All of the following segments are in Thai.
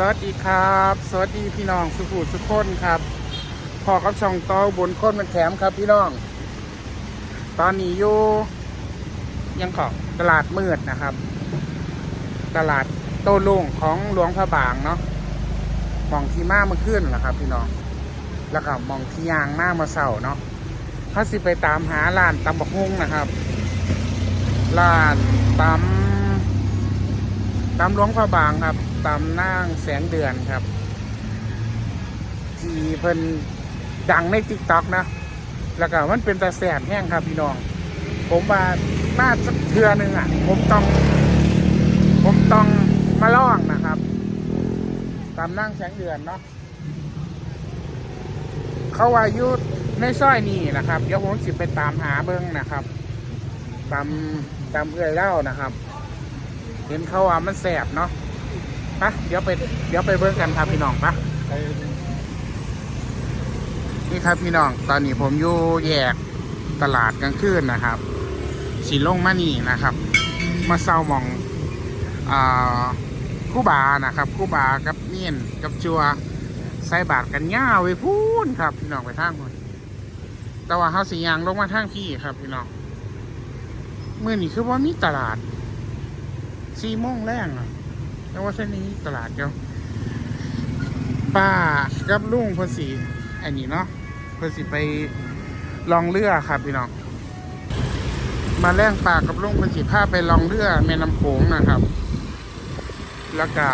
สวัสดีครับ สวัสดีพี่น้องสุขุสุขคนครับพอกับช่องต่อบนคนมันแถมครับพี่น้อง ตอนนี้อยู่ยังเกาะตลาดมืดนะครับ ตลาดโตลุงของหลวงพระบางเนาะมองที่มาเมื่อคืนแหละครับ พี่น้อง แล้วก็มองที่ยางหน้ามาเสาเนาะถ้าสิไปตามหาร้านตำบักฮุ่งนะครับร้านตำตามหลวงพระบางครับ ตามนางแสงเดือนครับ ที่เพิ่นดังในติ๊กต็อกนะ แล้วก็มันเป็นตาแสบแห้งครับพี่น้อง ผมว่าน่าสักเทือหนึ่งอะ ผมต้อง ผมต้องมาล่องนะครับตามนั่งแสงเดือนเนาะเขาว่ายุในซอยนี้นะครับเดี๋ยวผมสิไปตามหาเบิ้งนะครับตามตามเอื้อยเล่านะครับ เห็นเขาว่ามันแสบเนาะ ปะเดี๋ยวไปเดี๋ยวไปเบิ่งกันครับพี่น้องปะนี่ครับพี่น้องตอนนี้ผมอยู่แยกตลาดกลางคืนนะครับสีลงมานี่นะครับ มาเศร้ามองอ่าคู่บานะครับคู่บากับเนียนกับจัวใส่บาทกันย่าไว้พูนครับ พี่น้องไปทางคนแต่ว่าเขาสียางลงมาทางพี่ครับ พี่น้องเมื่อนี้คือว่ามีตลาดสี่โมงแรงอะ แล้วว่าเส้นนี้ตลาดเดียวป้ากับลุงเพนสีอันนี้เนาะเพนสีไปลองเรือครับพี่น้อง มาแล่งปากกับลุงเพนสีพาไปลองเรือแม่น้ำโขงนะครับ แล้วก็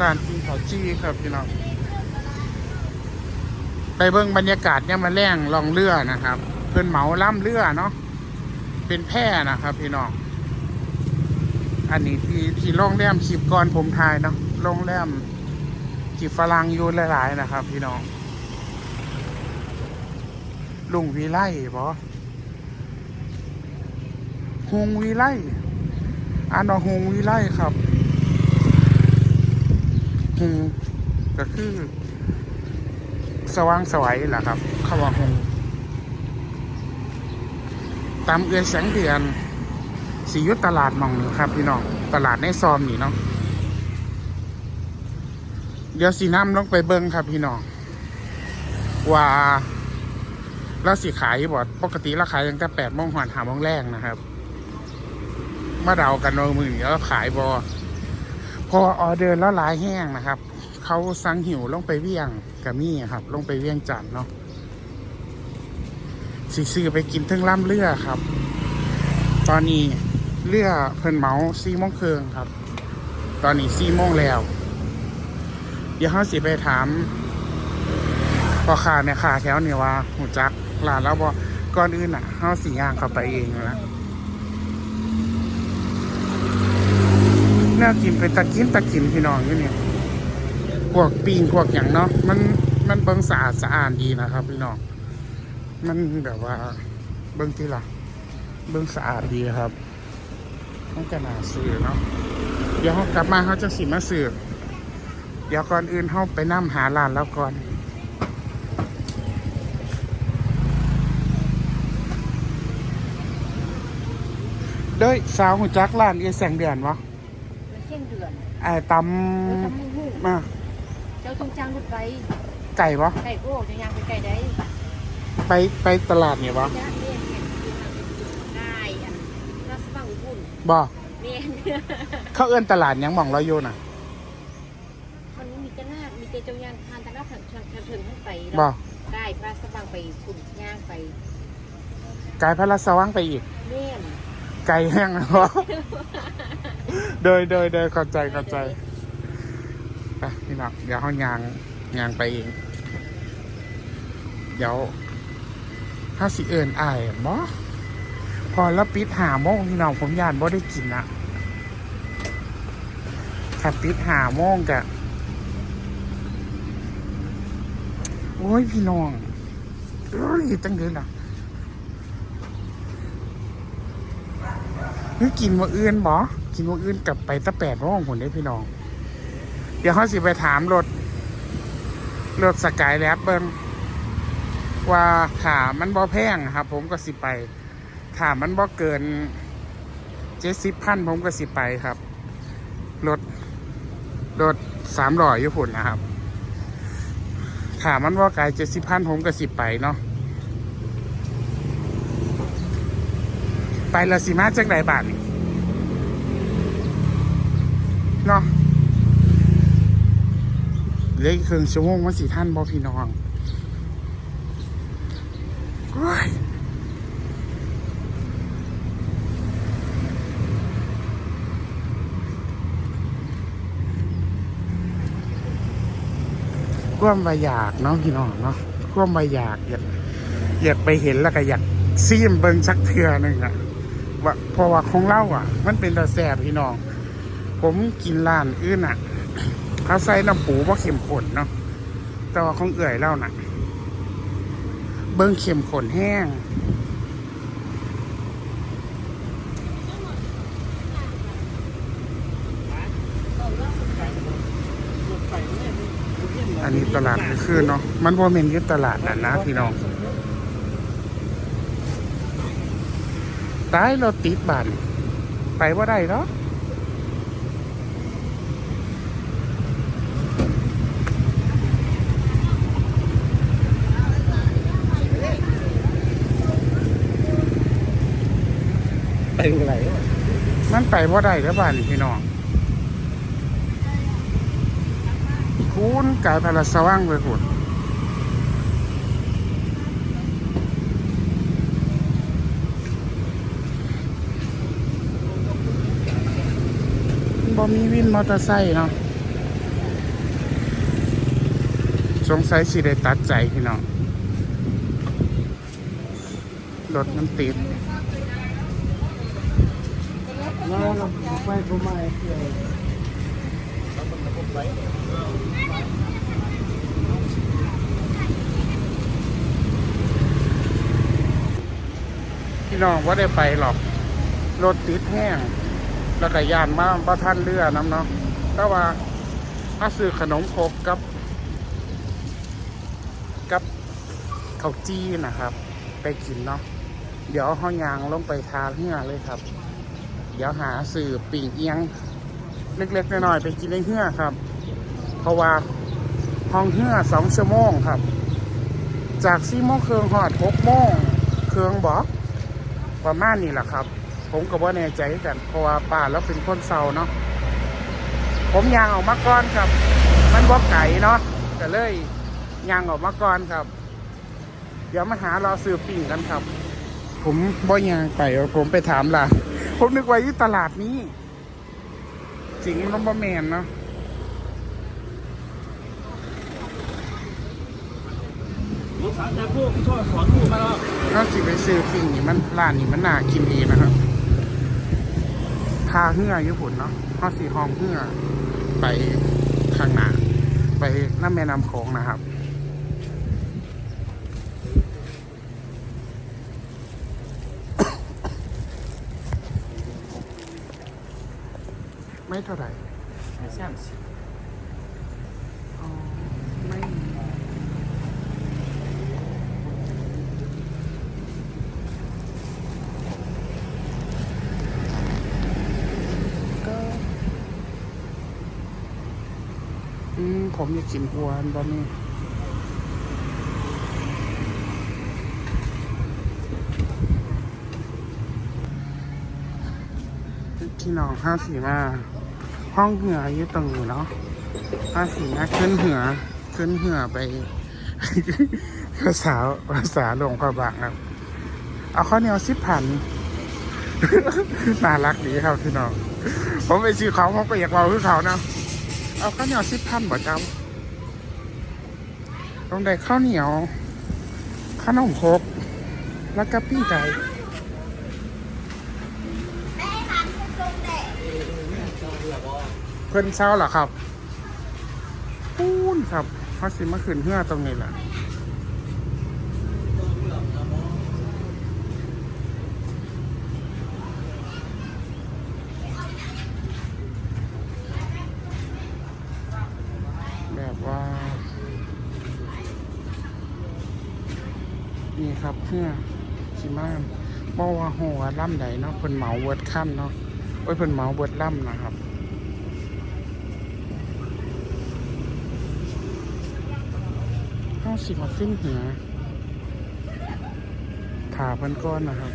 ร้านกินข้าวจี้ครับพี่น้องไปเบิ่งบรรยากาศเนี่ยมาแล่งลองเรือนะครับ เพิ่อนเหมาล่ำเรือเนาะเป็นแพร่นะครับ พี่น้อง อันนี้ที่ที่โรงแรมคลิปก่อนผมถ่ายเนาะโรงแรมคลิปฝรั่งอยู่หลายๆนะครับ พี่น้อง ลุงวีไลบอฮงวีไลอันว่าฮงวีไลครับฮงก็คือ สว่างสวัยแหละครับคำว่าฮงตามเอือแสงเดือน สียุทธตลาดมองนี่ครับ พี่น้องตลาดในซอมนี่เนาะเดี๋ยวสีน้ำลงไปเบิ้งครับ พี่น้องว่าแล้วสีขายบอดปกติเราขายตั้งแต่แปดโมงหอนหาโมงแรกนะครับมาเดากันว่ามือนี้แล้วขายบอพอออเดอร์แล้วลายแห้งนะครับ เขาสั่งหิวลงไปเวียงกับมี่ครับ ลงไปเวียงจันเนาะสีซื้อไปกินเทึ่งล่ำเรือครับ ตอนนี้ เรือเพิ่นเมาสี่โมงครึ่งครับ ตอนนี้สี่โมงแล้ว เดี๋ยวเขาสิไปถามพอขาเนี่ยขาแถวเนี่ยว่าหูจักหลานแล้วบอกก่อนอื่นอะเขาสีย่างเข้าไปเองนะน่ากินเป็นตะกินตะกินพี่น้องอยู่เนี่ยพวกปีงพวกอย่างเนาะมันมันเบิ่งสะอาดสะอาดดีนะครับ พี่น้อง มันแบบว่าเบิ่งที่ละเบื้องสะอาดดีครับ ต้องกระนาสื่อเนาะเดี๋ยวเขากลับมาเขาจะสิมาสื่อเดี๋ยวก่อนอื่นเขาไปนั่หาร้านแล้วก่อนเด้ยสาวหูจักร้านเอแสงเดือนวะเช่นเดือนไอ้ตเออทำมูฮู้ำมาเจ้าจงจ้างรถไฟไก่วะไก่โก้จะยังไปไก่ได้ไปไปตลาดเนี่ยวะ จ้าเมียนเห็นได้อันรัสบัง บุญบ่เมียนเขาเอื้อนตลาดหยังหมองเราอยู่น่ะมันมีกระนาดมีเกจงยางทานตะนาถึงถึงถึงถึงขึ้นไปบ่ได้พระสบังไปขุนย่างไปไก่พระราชวังไปอีก เมียนไก่แห้งนะวะโดยโดยโดยเข้าใจเข้าใจไปพี่น้องเดี๋ยวเขายางยางไปเองเดี๋ยวถ้าสิเอิญอายบอ พอแล้วปิดหาโมงพี่น้องผมยานบ่ได้กินอะถ้าปิดหาโมงกะโอ้ยพี่น้องเอ้ยจังเลยล่ะนี่กินว่าอื่นบ่กินว่าอื่นกลับไปตั้งแปดโมงผมได้พี่น้อง เดี๋ยวเขาสิไปถามรถรถสกายแลบเบิ้งว่าถามมันบ่แพงครับ ผมก็สิไป ถามมันบ่เกินเจ็ดสิบพันผมก็สิไปครับ รถ รถสามร้อยอยู่พุ่นนะครับถามมันว่าไกลเจ็ดสิบพันผมก็สิไปเนาะ ไปละสิมาจากไหนบาทนี่เนาะเหลือกครึ่งชั่วโมงว่าสิท่านบอพี่น้อง ความบอยากเนาะพี่น้องเนาะความบอยากอยากอยากไปเห็นแล้วก็อยากซีมเบิ้งสักเทือหนึ่งอะว่าเพราะว่าของเล่าอะ มันเป็นตาแสบพี่น้อง ผมกินร้านอื่นอะเขาใส่น้ำปูว่าเข็มข้นเนาะแต่ว่าของเอื่อยเล่าน่ะ เบิ้งเข็มข้นแห้ง อั นี้ตลาดก็คือเนาะมันบ่แม่นยู่ตลาดน่ะนะพี่น้องตายเราติดบ้านไปว่าได้เนาะไปไหนมันไปว่าได้แล้วบ้านพี่น้อง คุณกายพลาสว่างเลยคุณบ่มีวินมอเตอร์ไซค์เนาะสงสัยสิได้ตัดใจพี่น้องรถมันติด No, no, no puede fumar. este, พี่น้องว่าได้ไปหรอก รถติดแห้งแล้วก็ยานมาบ่ท่านเรือน้ำเนาะแต่ว่าถ้าซื้อขนมครกกับ กับข้าวจี้นะครับ ไปกินเนาะเดี๋ยวห้อยางลงไปทาเรือเลยครับ เดี๋ยวหาสื่อปิ่งเอียง เล็กๆน้อยๆไปกินในเรือครับ เพราะว่าห้องเรือสองชั่วโมงครับ จากสี่โมงเครึ่งหอดหกโมงเครื่องบอกประมาณนี้แหละครับ ผมก็บ่แน่ใจกันเพราะว่าป้าแล้วเป็นคนเศร้าเนาะผมยางออกมาก่อนครับ มันบ่ไก่เนาะก็เลยยางออกมาก่อนครับ เดี๋ยวมาหารอซื้อปิ่งกันครับ ผมบ่ยางไปผมไปถามล่ะ ผมนึกว่าอยู่ตลาดนี้ จริงมันบ่แมนเนาะลูกสาวจะพูดช่วยสอนพูดมาแล้วนอกจากไปซื้อปิ่งนี่มันร้านนี้มันน่ากินดีนะครับพาเหื่อญี่ปุ่นเนาะข้อสีห้องเหื่อไปข้างหน้าไปน้ำแม่น้ำโขงนะครับ ม่เท่าไหร่ไม่ใช่อ๋อไม่ก็อืมผมอยากกินวัวตอนนี้ที่น้องห้าสีมา ห้องเหืออยู่ตรงนี้เนาะห้าสีมาขึ้นเหือขึ้นเหือไปภาษาภาษาหลวงพระบางครับ เอาข้าวเหนียวสิบพันน่ารักดีครับพี่น้องผมไปซื้อเขาผมก็อยากเอาคือเขาเนาะเอาข้าวเหนียวสิบพันบ่จำต้องได้ข้าวเหนียวขนมครกแล้วก็ปิ้งไก่เพิ่นเช้าหรอครับปูนครับเขาสิมาขึ้นเฮือตรงนี้แหละแบบว่า นี่ครับเพื่อสิมาบอกว่าโหว่าล่ำใดเนาะเพิ่นเหมาเวิร์ดค่ำเนาะโอ้ยเพิ่นเหมาเวิร์ดล่ำนะครับ สิมาขึ้นเหนือขาเพิ่นก้อนนะครับ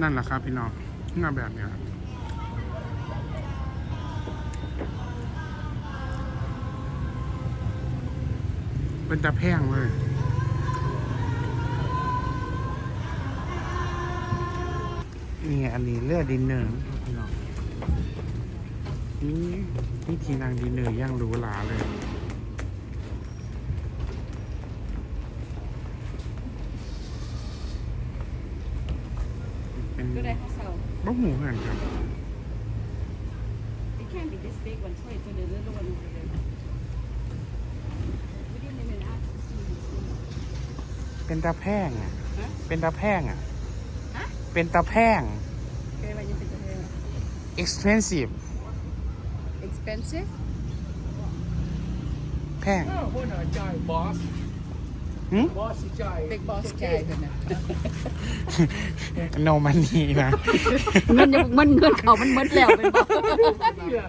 นั่นแหละครับพี่น้องงาแบบเนี้ยครับเป็นตะแพงเลย นี่อันนี้เลือดดินเนอร์พี่น้องนี่นี่ทีนางดินเนอร์ย่างหรูหราเลยเป็นก็ได้ข้าวเสาบ้าหมูเหมือนครับ It can't be this big one, so it's a little one over there. We didn't even ask to see this. เป็นตะแพงอะฮะเป็นตะแพงอะฮะ เป็นตะแพง Okay, what you think of it? expensive Expensive? แพงอ้าวคนอะจ่ายบอส หึ บอสสิจ่าย Big boss guy กันนะโนมันนี่นะ เงินยังมันเงินเขามันหมดแล้วเป็นบ่เนี่ย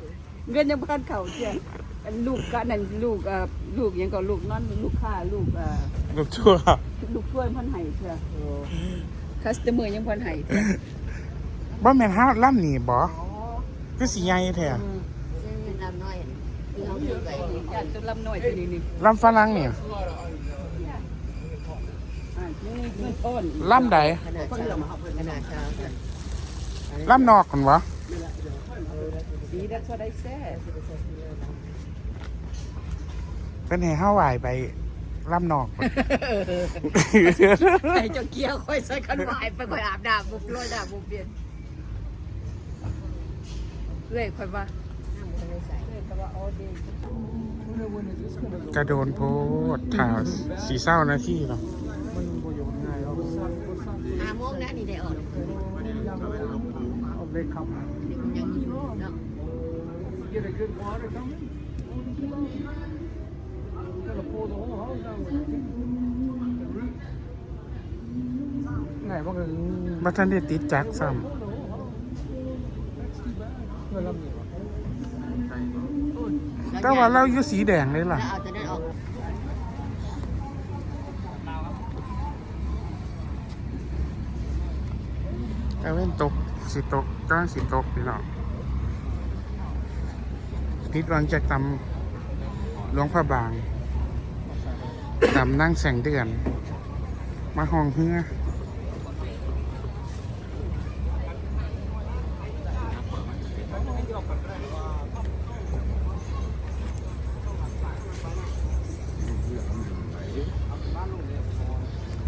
เงินยังพันเขาเจ้าอันลูกก็นั่นลูกเอ่อลูกหยังก็ลูกนั่นลูกค้าลูกเอ่อ ลูกชั่ว ลูกช่วยพันไห้เจ้า คัสเตอร์ยังพันไห้เจ้าบ่แม่นห้าล่ำนี่บ่คือสีใหญ่แท้ลำน้อยที่เขาถือไปอยากจะลำน้อยตัวนี้นี่ล่ำฝรั่งเนี่ยอ่านี่เงินต้นล่ำใดขนาดเช้าขนาดเช้าล่ำนอกคนวะ See that's what I said เป็นให้ห้าไหวไป ล่ำนอก ไอ้เจ้าเกียร์ค่อยใส่ขันวายไปค่อยอาบน้ำบุบลอยน้ำบุบเปลี่ยนเรื่อยค่อยว่าเรื่อยแต่ว่า all day กระโดนโพดถ่าสีเศร้านะที่เนาะห้าโมงแล้วนี่ได้ออกยังอยู่เนาะ gonna pull the whole house down with the roots. ไหนว่ากันบัทันได้ติดจักซ้ That's too bad. เงินลำเหนียวำแต่ว่าเราอยู่สีแดงเลยล่ะแล้วเอาตัวนั้นออกแต่เว้นตกสีตกกำลังสีตกพี่น้องพิดวังจากตำหลวงพระบาง ตำนั่งแสงเดือน มาห้องเฮือ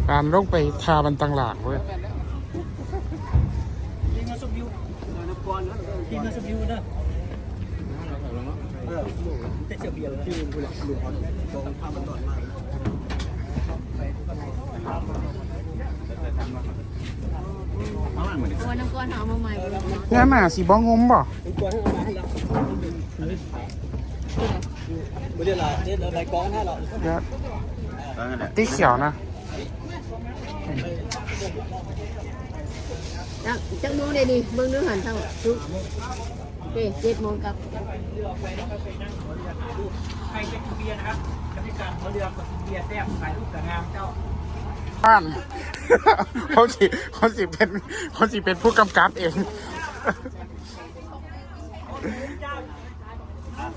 ปานลงไปทาบันตังหลากเว้ยทีมงานสบิวทีมาสบิวนะเออแต่เสียเบียร์ที่ลุงพูดแหละลุงพ่อตรงข้ามมันตอดมา กเอามาเหมือนตัวน้ำก้อนเอามาใหม่งานหนาสีบ้องงมบ่เป็นตัวให้เอามาให้แล้วไม่ได้ละเด็ดอะไรก้อนให้เราเดี๋ยวตีเขียวนะจังจังโมงได้ดิเบิ่งเนื้อหันเท่าทุกโอเคเจ็ดโมงกับใครจะกินเบียร์นะครับบรรยากาศเขาเรือกับเบียร์แซ่บถ่ายรูปกับงามเจ้า บ้านเขาสิเขาสิเป็นเขาสิเป็นผู้กำกับเอง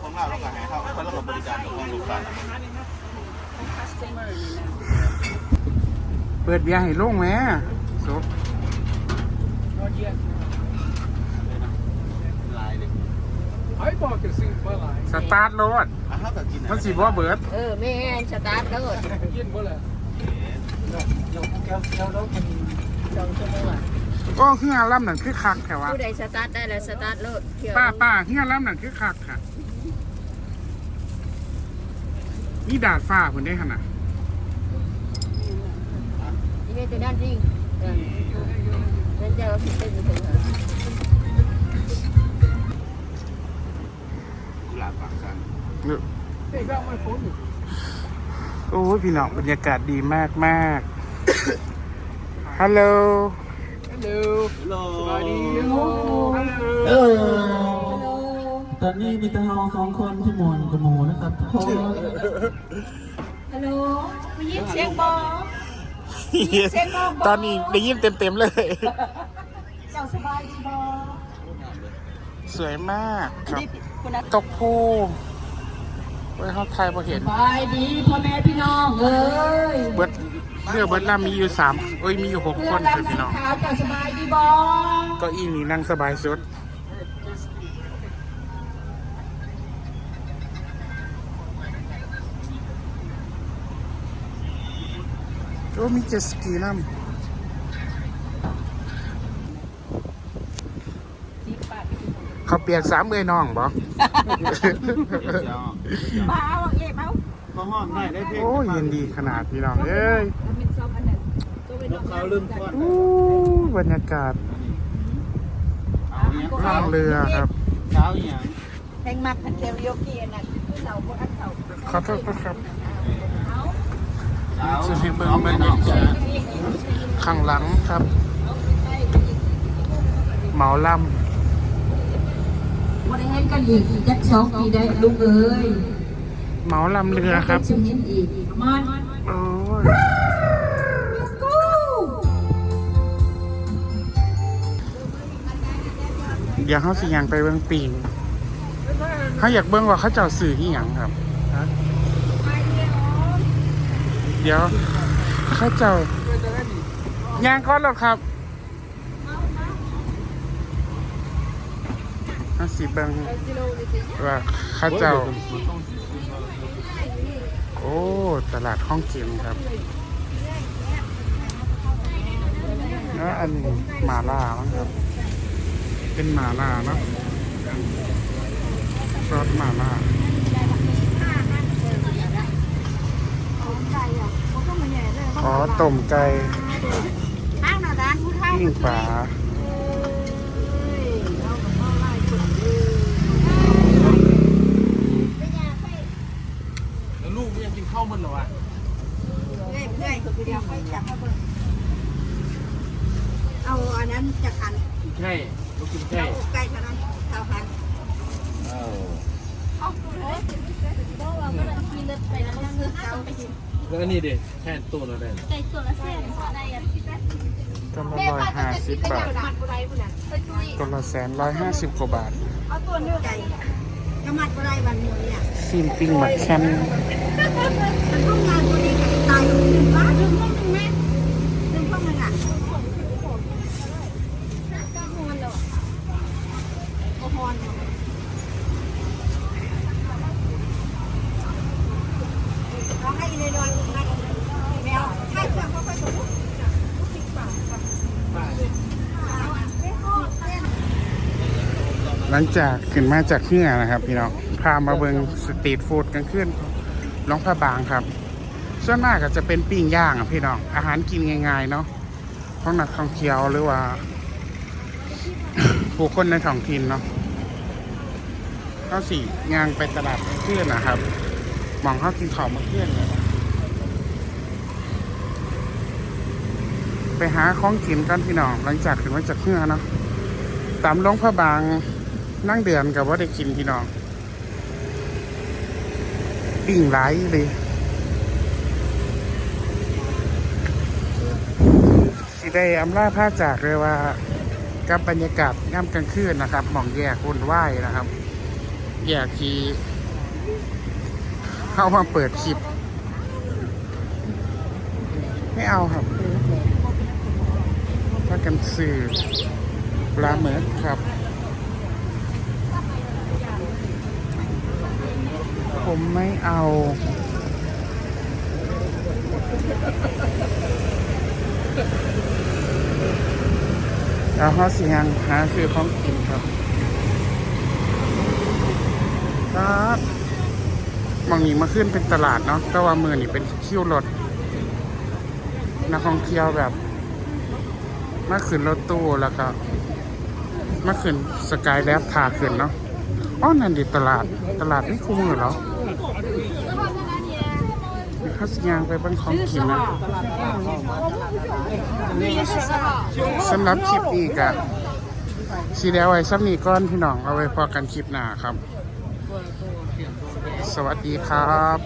ของเราเราก็ให้เขาเขาเราก็บริการกับความลูกค้าเปิดเบียร์ให้ลุงแหม่สุดลายเลยไอ้บอกจะซื้อเมื่อไหร่สตาร์ทรถอะเขาก็กินมันสิบ่เบิดเออแม่นสตาร์ทเด้อกินเมื่อไหร่เก็เฮือล่ำนั่นคือคักแถวะผู้ใดสตาร์ทได้แล้วสตาร์ทรถเที่ยวป้าป้าเฮือล่ำนั่นคือคักค่ะนี่ดาดฟ้าคนได้ขนาดนี่แม่ตัวนั้นจริงเออนั่นเจ้าก็คิดเป็นอยู่ถึงเหรอหลาบปากกันเฮ้ยก็ไม่พ้น โอ้ยพี่น้องบรรยากาศดีมากมากฮัลโหลเอฮัลโหลโลสวัสดีฮัลโหลฮัลโหลเออตอนนี้มีแต่เราสองคนที่หมวนกับหมูนะครับทุกคนฮัลโหลมายินเสียงบอตอนนี้ได้ยินเต็มๆเลย เจ้าสบายดีบอสวยมากครับนี่คุณนัทตกภู ไว้เขาไทยพอเห็นสบายดีพ่อแม่พี่น้องเอ้ยเบิร์ดเรือเบิร์ดล่ามีอยู่สามเอ้ยมีอยู่หกคนเพื่คือพี่น้องขาวเจ้าสบายดีบอเก็อีนี่นั่งสบายสุดโอ้มีเจ็ตสกีน้ำ เขาเปียกสามเอ้ยน้องบ่มาเอาเอ๋เอาก็ห้องได้ได้เพลงโอ้เย็นดีขนาดพี่น้องเอ้ยเป็นซอมอันนั้นก็ไปนกเขาลืมก้อนอู้บรรยากาศเอาเนี้ยข้างเรือครับเช้าอย่างแพงมากคันเทลโยกีอันนั้นคือเราบ่อันเขาขอโทษนะครับเช้าจะให้เบิ่งบรรยากาศข้างหลังครับเหมาล วันนี้กันอีกจักสองปีได้ลูกเอ้ยำเหมาลำเรือครับชิมเห็นอีกมันโอ้ยเดี๋ยวเขาสิยังไปเบิ่งปีงเขาอยากเบิ่งว่าเขาเจ้าสื่อที่หยังครับเดี๋ยวเขาเจ้าย่างก้อนแล้วครับ เขาสิเบิ่งว่าเขาเจ้า โอ้ตลาดห้องเกมครับแล้วอันนี้หมาล่ามั้งครับ เป็นหมาล่าเนาะซอสหมาล่าขอต้มไก่ข้างหน้าร้านผู้เฒ่าปิ้งปลา แล้วลูก ยังกินข้าวมันเหรอวะเรื่อยเรื่อยเดี๋ยวค่อยจับมาเบิ่งเอาอันนั้นจะขันกินใช่ลูกกินใช่เอาไก่เท่านั้นเท่าพันเออแล้วก็นี่ดิแค่ตัวเราได้ก็ละร้อยห้าสิบบาทก็ละแสนร้อยห้าสิบกว่าบาทเอาตัวเนื้อไก่ กระมัดก็ได้วันนี้เนี่ยซีนปิ้งหมักแคนมันต้องงานตัวนี้กับตายถึงบ้านถึงห้องนึงไหมถึงห้องนึงอะเราให้ในดอนนะแมวใช่เพื่อนเขาไปสมมติ หลังจากขึ้นมาจากเฮือนะครับ พี่น้องพามาเบิงสตรีทฟู้ดกันขึ้นหลวงพระบางครับ ส่วนมากก็จะเป็นปิ้งย่างอะพี่น้องอาหารกินง่ายๆเนาะของนักท่องเที่ยวหรือว่า ผู้คนในท้องถิ่นเนาะเขาสี่ย่างไปตลาดเพื่อนนะครับมองเขากินของมาเพื่อนเลยไปหาของกินกันพี่น้องหลังจากขึ้นมาจากเฮือเนาะตามลงพระบาง นั่งเดือนกับว่าได้กินพี่น้องปิ้งไหลายเลยสิได้อำลาผ้าจากเลยว่ากับบรรยากาศย่ำกลางคืนนะครับ หมองแยกคนไหวนะครับ แยกทีเข้ามาเปิดคลิป ไม่เอาครับถ้ากันสื่อปลาหมึกครับ ผม ไม่เอา แล้วเขาสิยังหาซื้อของกินครับครับมองนี้มาขึ้นเป็นตลาดเนาะแต่ว่ามือนี่เป็นคิวรถนักท่องเที่ยวแบบมาขึ้นรถตู้แล้วก็มาขึ้นสกายแลบพาขึ้นเนาะอ๋อนั่นดิตลาดตลาดนี่คู่มือเหรอ เขาสิยางไปเบางของกินนะสำหรับคลิปนี้กะสีแล้วไว้ซ้ำนี้ก้อนพี่น้องเอาไว้พอกันคลิปหน้าครับ สวัสดีครับ